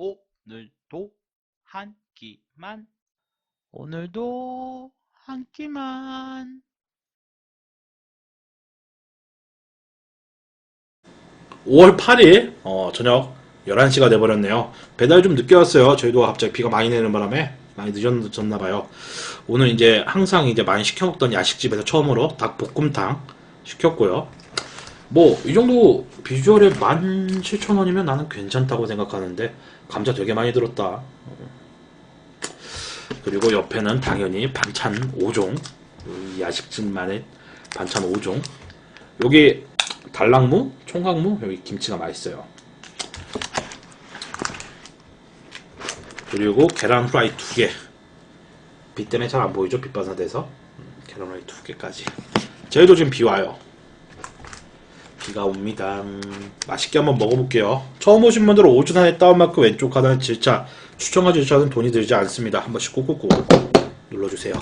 오늘도 한 끼만 오늘도 한 끼만 5월 8일 어, 저녁 11시가 돼버렸네요. 배달 좀 늦게 왔어요. 저희도 갑자기 비가 많이 내는 바람에 많이 늦었나 봐요. 오늘 이제 항상 이제 많이 시켜 먹던 야식집에서 처음으로 닭볶음탕 시켰고요. 뭐 이 정도 비주얼에 17,000원이면 나는 괜찮다고 생각하는데 감자 되게 많이 들었다. 그리고 옆에는 당연히 반찬 5종. 이 야식집만의 반찬 5종. 여기 달랑무, 총각무, 여기 김치가 맛있어요. 그리고 계란 프라이 두 개. 빛 때문에 잘 안 보이죠? 빛 반사돼서. 음, 계란 프라이 두 개까지. 저희도 지금 비 와요. 비가 옵니다. 음, 맛있게 한번 먹어볼게요. 처음 오신 분들은 오준환의 다운마크 왼쪽 하단의 질차, 추천과 질차는 돈이 들지 않습니다. 한 번씩 꾹꾹꾹 눌러주세요.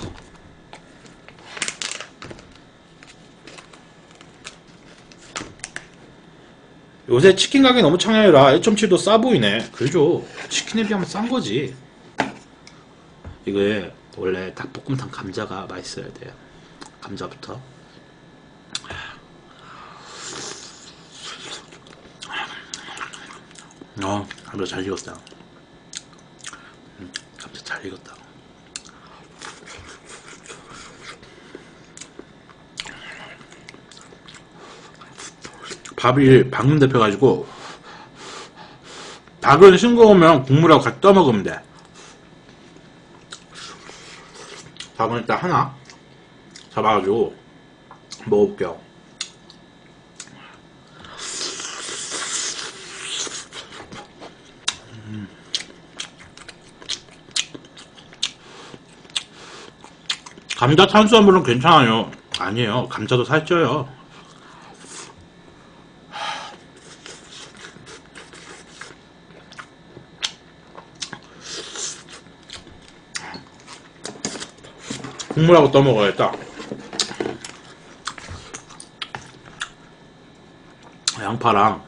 요새 치킨 가격이 너무 창렬이라 1.7도 싸 보이네. 그죠? 치킨에 비하면 싼 거지. 이게 원래 닭볶음탕 감자가 맛있어야 돼요. 감자부터. 어, 감자 잘 익었다. 음, 감자 잘 익었다. 밥이 방금 데펴가지고 닭은 싱거우면 국물하고 같이 떠먹으면 돼. 닭은 일단 하나 잡아가지고 먹어볼게요. 감자 탄수화물은 괜찮아요. 아니에요. 감자도 살쪄요. 국물하고 떠먹어야겠다. 양파랑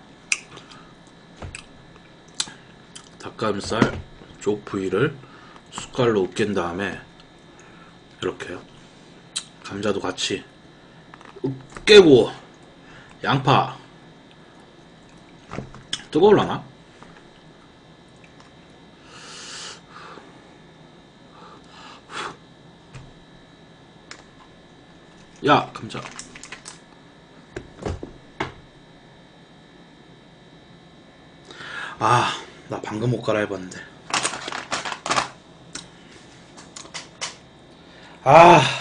닭가슴살 쪽 부위를 숟갈로 으깬 다음에 이렇게 감자도 같이 으깨고 양파 뜨거울라나? 야 감자. 아 나 방금 옷 갈아입었는데. 아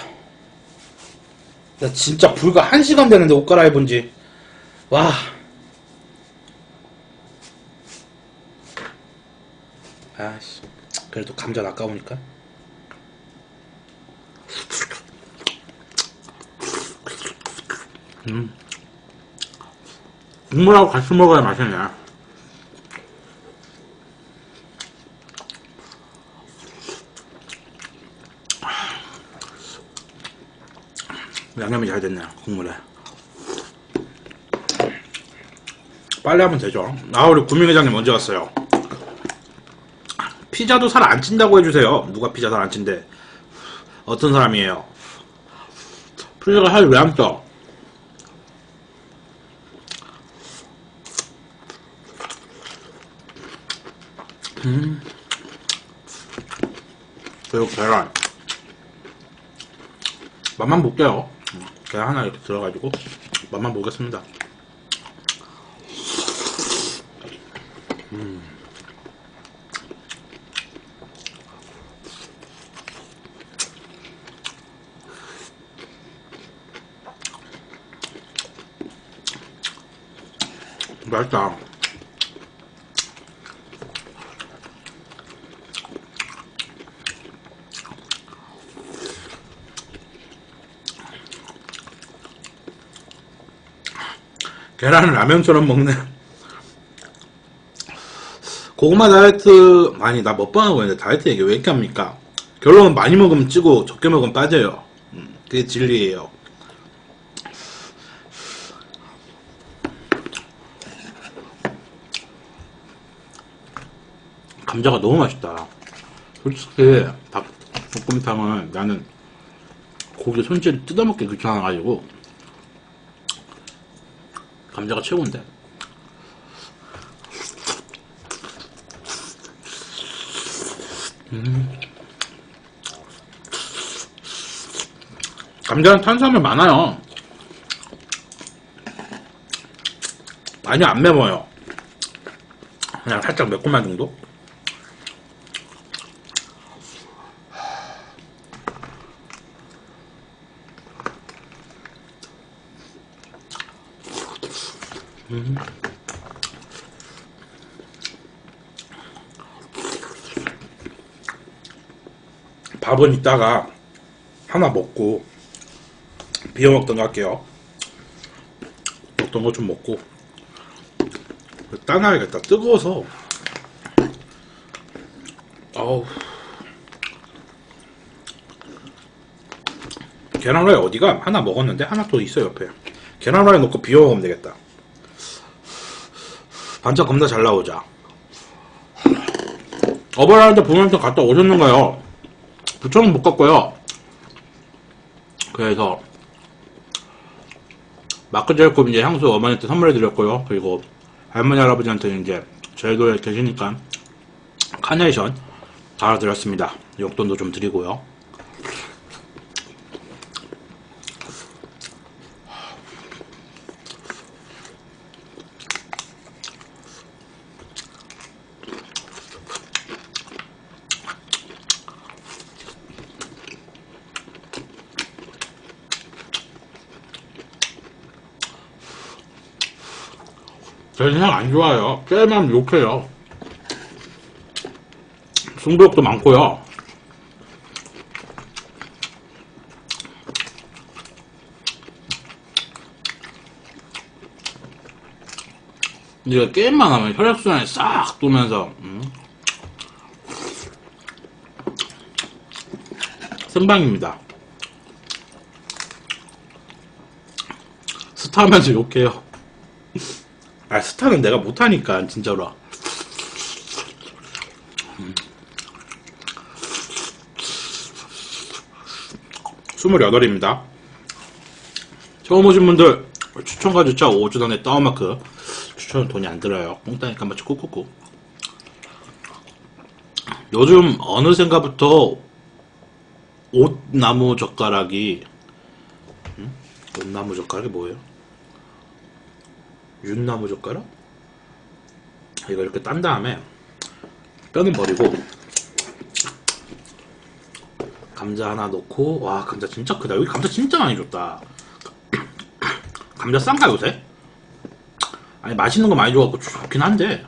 나 진짜 불과 한 시간 되는데 옷 갈아입은 지 와 아씨 그래도 감자 아까우니까 음. 국물하고 같이 먹어야 맛있네. 양념이 잘 됐네, 국물에. 빨리 하면 되죠. 아, 우리 구민 회장님 언제 왔어요? 피자도 살 안 찐다고 해주세요. 누가 피자 살 안 찐대? 어떤 사람이에요? 피자가 살 왜 안 쪄? 음. 그리고 계란. 맛만 볼게요. 음, 계란 하나 이렇게 들어가지고 맛만 보겠습니다. 음. 맛있다. 계란을 라면처럼 먹네. 고구마 다이어트 많이 나 먹방 하고 있는데 다이어트 얘기 왜 이렇게 합니까? 결론은 많이 먹으면 찌고 적게 먹으면 빠져요. 음, 그게 진리예요. 감자가 너무 맛있다. 솔직히 닭 볶음탕은 나는 고기 손질 뜯어먹기 귀찮아가지고 감자가 최고인데. 음. 감자는 탄수화물 많아요. 많이 안 매워요. 그냥 살짝 매콤한 정도? 음. 밥은 이따가 하나 먹고 비워 먹던 거 할게요. 먹던 거 좀 먹고 따놔야겠다. 뜨거워서. 어우. 계란후라이 어디가? 하나 먹었는데 하나 또 있어 옆에. 계란후라이 넣고 비워 먹으면 되겠다. 반찬 겁나 잘 나오자. 어버라이드 부모님께 갔다 오셨는가요? 부처는 못 갔고요. 그래서 마크 제이콥 이제 향수 어머니한테 선물해 드렸고요. 그리고 할머니 할아버지한테는 이제 제주도에 계시니까 카네이션 달아드렸습니다. 용돈도 좀 드리고요. 저는 향안 좋아요. 깨만 욕해요. 승부욕도 많고요. 이거 게임만 하면 혈액순환이 싹 도면서 음. 생방입니다. 스타 하면서 욕해요. 아 스타는 내가 못하니까 진짜로 음. 28입니다 처음 오신 분들 추천과 주차 5주 전에 다운마크 추천은 돈이 안 들어요 뽕따니까 마치 꾹꾹꾹 요즘 어느샌가부터 옷나무 젓가락이 음? 옷나무 젓가락이 뭐예요? 윤나무 젓가락? 이거 이렇게 딴 다음에 뼈는 버리고 감자 하나 넣고 와 감자 진짜 크다 여기 감자 진짜 많이 줬다 감자 싼가 요새? 아니 맛있는 거 많이 줘갖고 좋긴 한데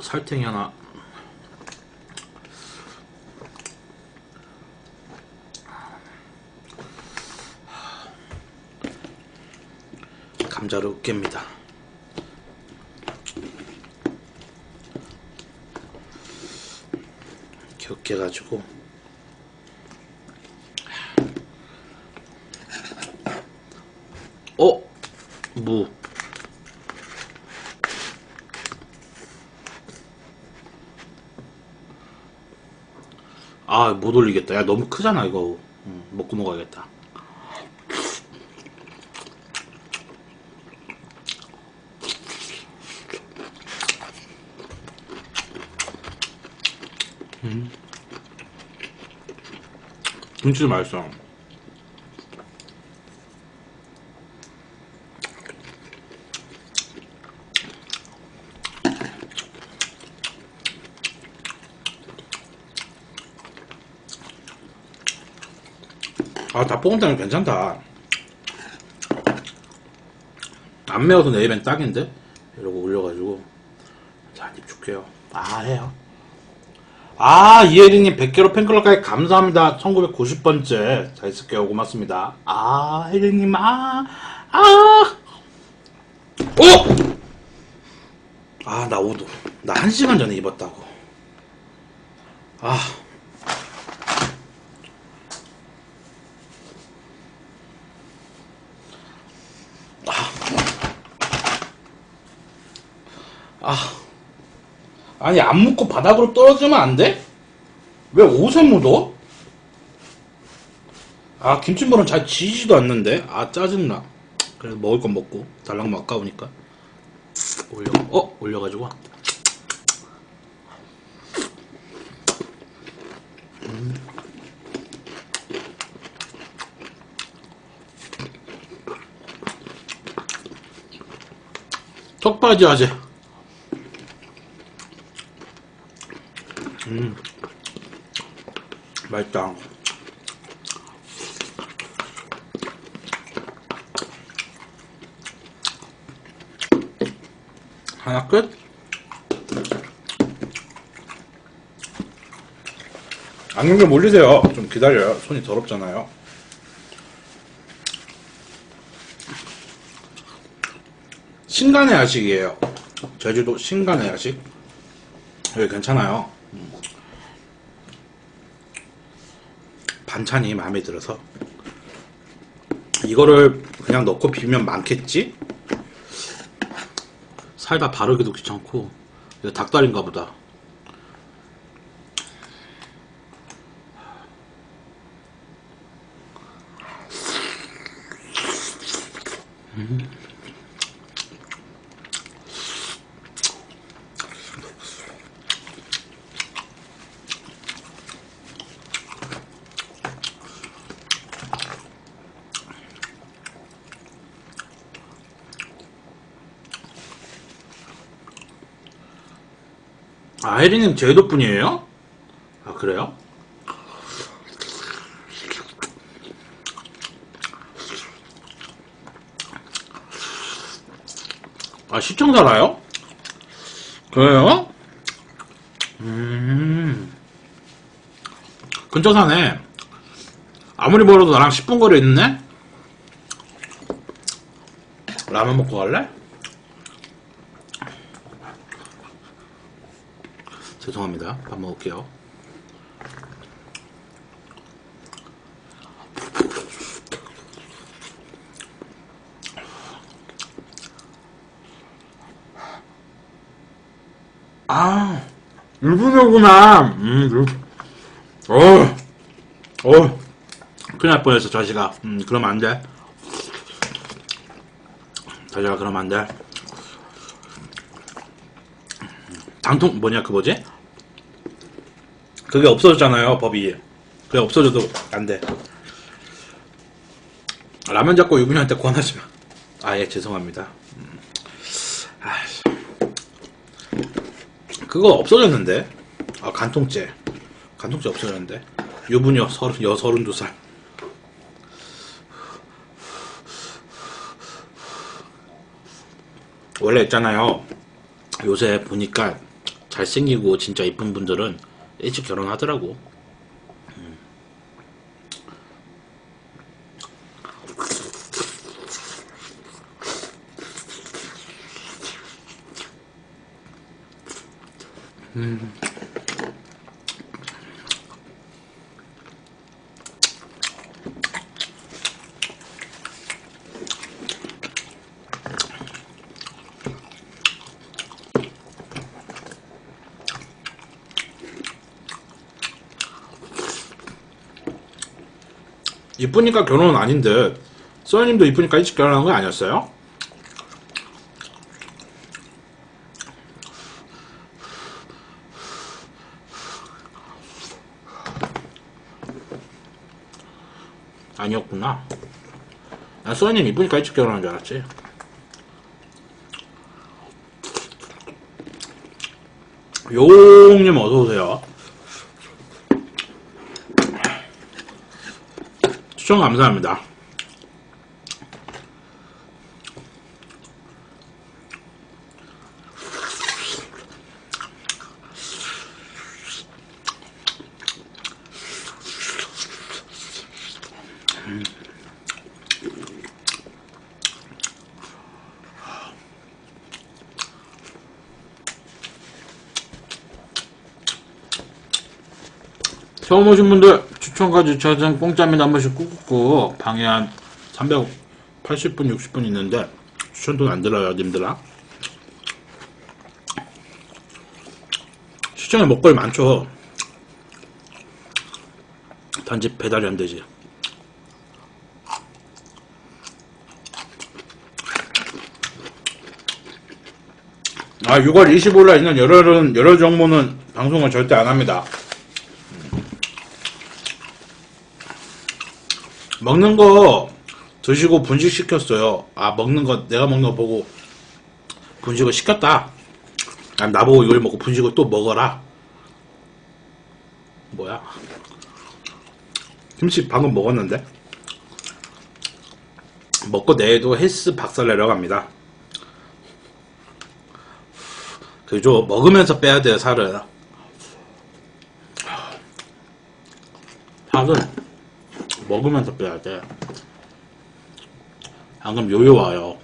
살탱이 하나 감자를 으깹니다. 이렇게 으깨가지고 어? 무 아, 못 올리겠다. 야, 너무 크잖아, 이거. 음, 먹고 먹어야겠다. 김치도 맛있어. 아, 닭볶음탕이 괜찮다. 안 매워서 내 입엔 딱인데? 이러고 올려가지고. 자, 한입 줄게요. 아, 해요. 아, 이혜리님 100개로 팬클럽까지 감사합니다. 1990번째. 잘 쓸게요. 고맙습니다. 아, 혜리님, 아, 아! 어! 아, 나 옷, 나한 시간 전에 입었다고. 아. 아. 아 니 안 묻고 바닥으로 떨어지면 안 돼? 왜 옷에 묻어? 아 김치물은 잘 지지도 않는데 아 짜증나 그래서 먹을 건 먹고 달랑 아까우니까 올려 어 올려가지고 음. 턱받이 하재 음 맛있다 하나 끝? 안경좀 올리세요. 좀 기다려요. 손이 더럽잖아요. 신간의 야식이에요. 제주도 신간의 야식. 여기 괜찮아요. 음. 반찬이 마음에 들어서. 이거를 그냥 넣고 비비면 많겠지? 살다 바르기도 귀찮고. 이거 닭다리인가 보다 아 혜리님 제주도 분이에요? 아 그래요? 아 시청 살아요? 그래요? 음 근처 사네 아무리 멀어도 나랑 10분 거리 있네? 라면 먹고 갈래? 죄송합니다. 밥 먹을게요. 아, 일본어구나. 음, 일- 어, 어, 큰일 날 뻔했어, 자식아. 음, 그러면 안 돼. 자식아, 그러면 안 돼. 장통, 뭐냐, 그 뭐지? 그게 없어졌잖아요, 법이. 그게 없어져도 안 돼. 라면 잡고 유부녀한테 권하지 마. 아, 예, 죄송합니다. 음. 그거 없어졌는데? 아, 간통죄. 간통죄 없어졌는데? 유부녀 서른, 여, 서른 두 살. 원래 있잖아요. 요새 보니까 잘생기고 진짜 이쁜 분들은 일찍 결혼하더라고. 음. 이쁘니까 결혼은 아닌데 써니님도 이쁘니까 일찍 결혼한 거 아니었어요? 아니었구나. 난 써니님 이쁘니까 일찍 결혼한 줄 알았지. 용님 어서 오세요. 추천 감사합니다. 처음 오신 분들 추천과 주차장 공짜입니다 한 번씩 꾹꾹꾹 방에 한 380분 60분 있는데 추천 돈 안 들어요 님들아 시장에 먹거리 많죠. 단지 배달이 안 되지. 아, 6월 25일에 있는 열혈은, 열혈 정모는 방송을 절대 안 합니다. 먹는 거 드시고 분식 시켰어요. 아, 먹는 거, 내가 먹는 거 보고 분식을 시켰다. 아, 나보고 이걸 먹고 분식을 또 먹어라. 뭐야? 김치 방금 먹었는데? 먹고 내일도 헬스 박살 내러 갑니다. 그죠? 먹으면서 빼야 돼요, 살을. 살은 먹으면서 빼야 돼. 방금 요요 와요.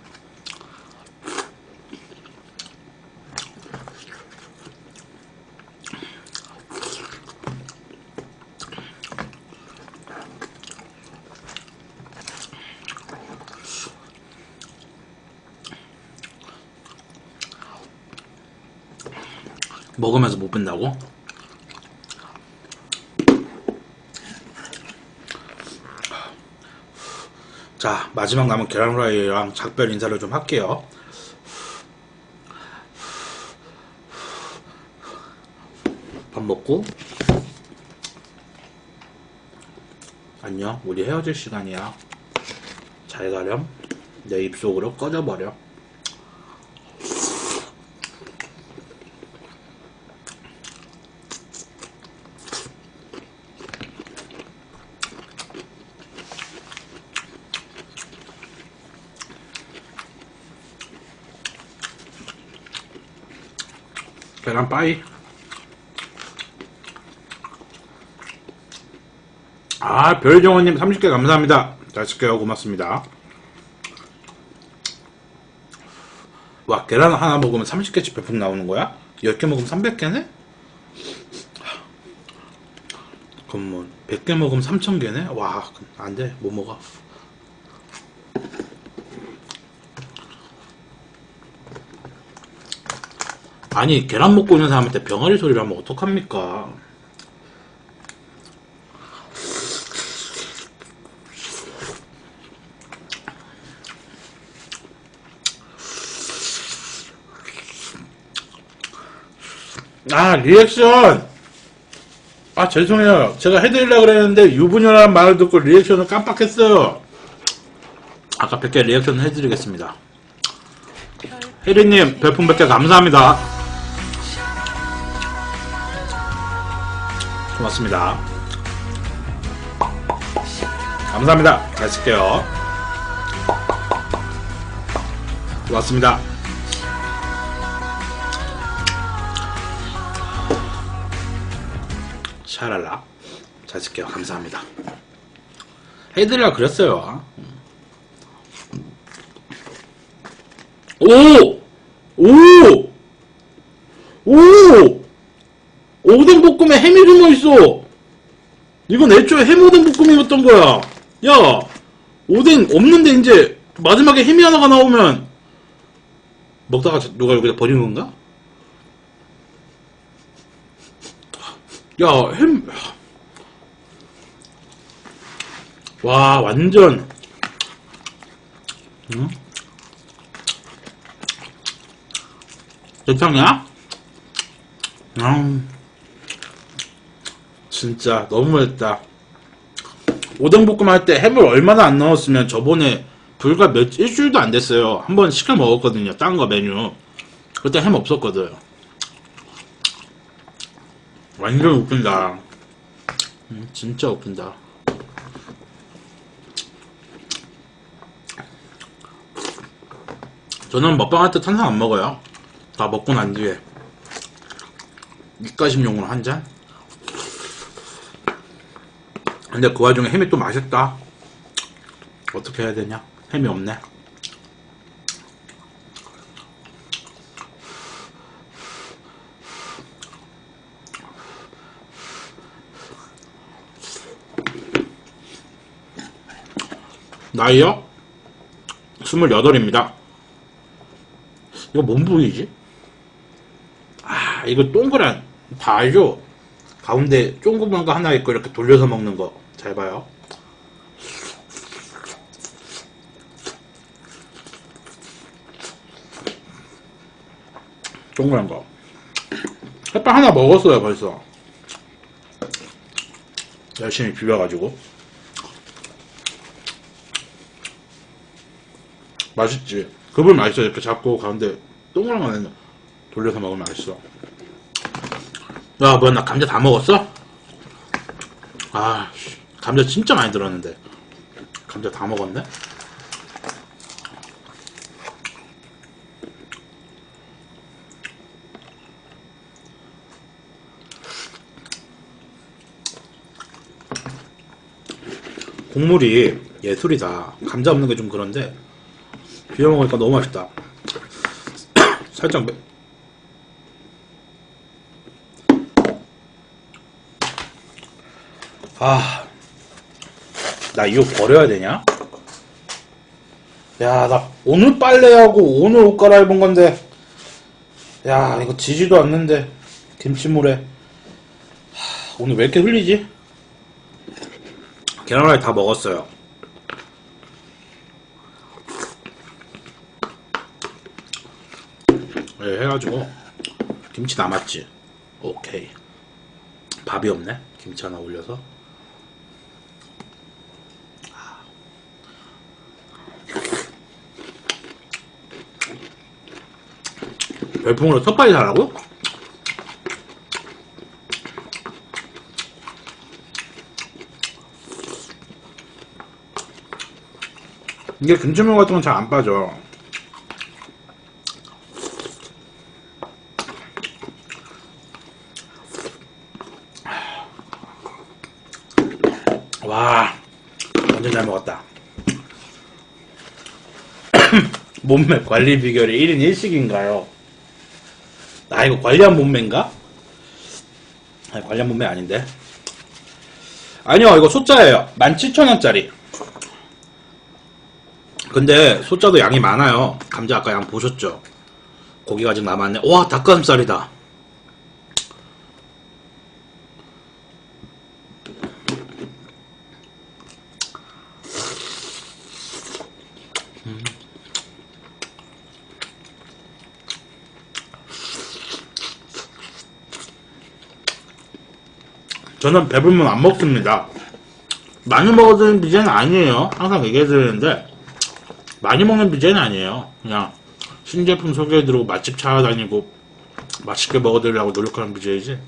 먹으면서 못 뺀다고? 자, 마지막 남은 계란 후라이랑 작별 인사를 좀 할게요. 밥 먹고 안녕, 우리 헤어질 시간이야. 잘 가렴. 내 입속으로 꺼져버려. 계란 빠이. 아, 별정원님 30개 감사합니다. 잘 쓸게요. 고맙습니다. 와, 계란 하나 먹으면 30개씩 배품 나오는 거야? 10개 먹으면 300개네? 그럼 뭐, 100개 먹으면 3000개네? 와, 안 돼. 못 먹어. 아니 계란 먹고 있는 사람한테 병아리 소리를 하면 어떡합니까? 아 리액션! 아 죄송해요. 제가 해드리려고 그랬는데 유부녀라는 말을 듣고 리액션을 깜빡했어요. 아까 100개 리액션 해드리겠습니다. 혜리님 별풍 100개 감사합니다 고맙습니다. 감사합니다. 잘 쓸게요. 고맙습니다. 샤랄라. 잘 쓸게요. 감사합니다. 해드리라 그랬어요. 오! 오! 오! 오뎅 볶음에 햄이 들어 있어. 이건 애초에 햄 오뎅 볶음이었던 거야. 야, 오뎅 없는데 이제 마지막에 햄이 하나가 나오면 먹다가 누가 여기다 버린 건가? 야, 햄. 와, 완전. 응? 대창이야? 음. 진짜 너무했다. 오뎅볶음 할 때 햄을 얼마나 안 넣었으면 저번에 불과 몇 일주일도 안 됐어요. 한번 시켜 먹었거든요. 딴 거 메뉴. 그때 햄 없었거든. 완전 웃긴다. 음, 진짜 웃긴다. 저는 먹방할 때 탄산 안 먹어요. 다 먹고 난 뒤에 입가심용으로 한 잔. 근데 그 와중에 햄이 또 맛있다. 어떻게 해야 되냐? 햄이 없네. 나이요? 28입니다. 이거 뭔 부위지? 아, 이거 동그란 다 알죠? 가운데 쫑구멍 거 하나 있고 이렇게 돌려서 먹는 거. 잘 봐요. 동그란 거. 햇반 하나 먹었어요, 벌써. 열심히 비벼가지고. 맛있지. 그불 맛있어. 이렇게 잡고 가운데 동그란 거는 돌려서 먹으면 맛있어. 야, 뭐야, 나 감자 다 먹었어? 아, 씨, 감자 진짜 많이 들었는데. 감자 다 먹었네? 국물이 예술이다. 감자 없는 게 좀 그런데 비벼 먹으니까 너무 맛있다. 살짝 매... 아, 나 이거 버려야 되냐? 야, 나 오늘 빨래하고 오늘 옷 갈아입은 건데, 야, 이거 지지도 않는데 김치물에 하, 오늘 왜 이렇게 흘리지? 계란후라이 다 먹었어요. 네, 해가지고 김치 남았지. 오케이. 밥이 없네. 김치 하나 올려서. 별풍으로 섭빨리 사라고? 이게 김치물 같은 건 잘 안 빠져. 와, 완전 잘 먹었다. 몸매 관리 비결이 1인 1식인가요? 나 이거 관리한 몸매인가? 아니, 관리한 몸매 아닌데. 아니요, 이거 소짜예요. 17,000원짜리. 근데 소짜도 양이 많아요. 감자 아까 양 보셨죠? 고기가 아직 남았네. 와, 닭가슴살이다. 저는 배불면 안 먹습니다. 많이 먹어도 되는 BJ는 아니에요. 항상 얘기해드리는데, 많이 먹는 BJ는 아니에요. 그냥 신제품 소개해드리고 맛집 찾아다니고 맛있게 먹어드리려고 노력하는 BJ지.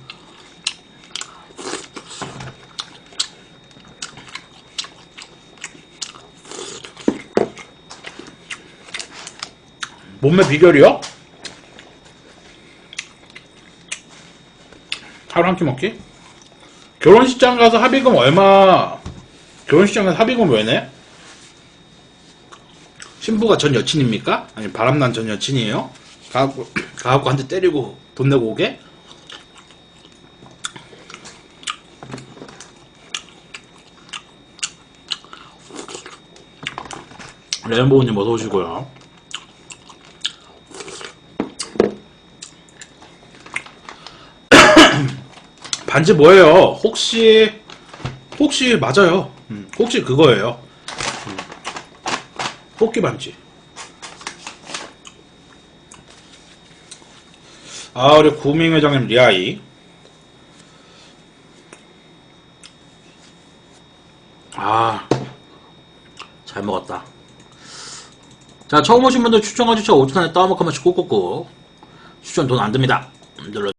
몸매 비결이요? 하루 한 끼 먹기? 결혼식장 가서 합의금 얼마, 결혼식장 가서 합의금 왜 내? 신부가 전 여친입니까? 아니 바람난 전 여친이에요? 가갖고 가갖고 한 대 때리고 돈 내고 오게? 레인보우님 어서 오시고요. 반지 뭐예요? 혹시 혹시 맞아요? 음, 혹시 그거예요? 뽑기 반지. 아, 우리 구밍 회장님 리아이. 아, 잘 먹었다. 자, 처음 오신 분들 추천해 주셔 5천 원에 떠먹한 번씩 꾹꾹꾹. 추천 돈 안 듭니다. 눌러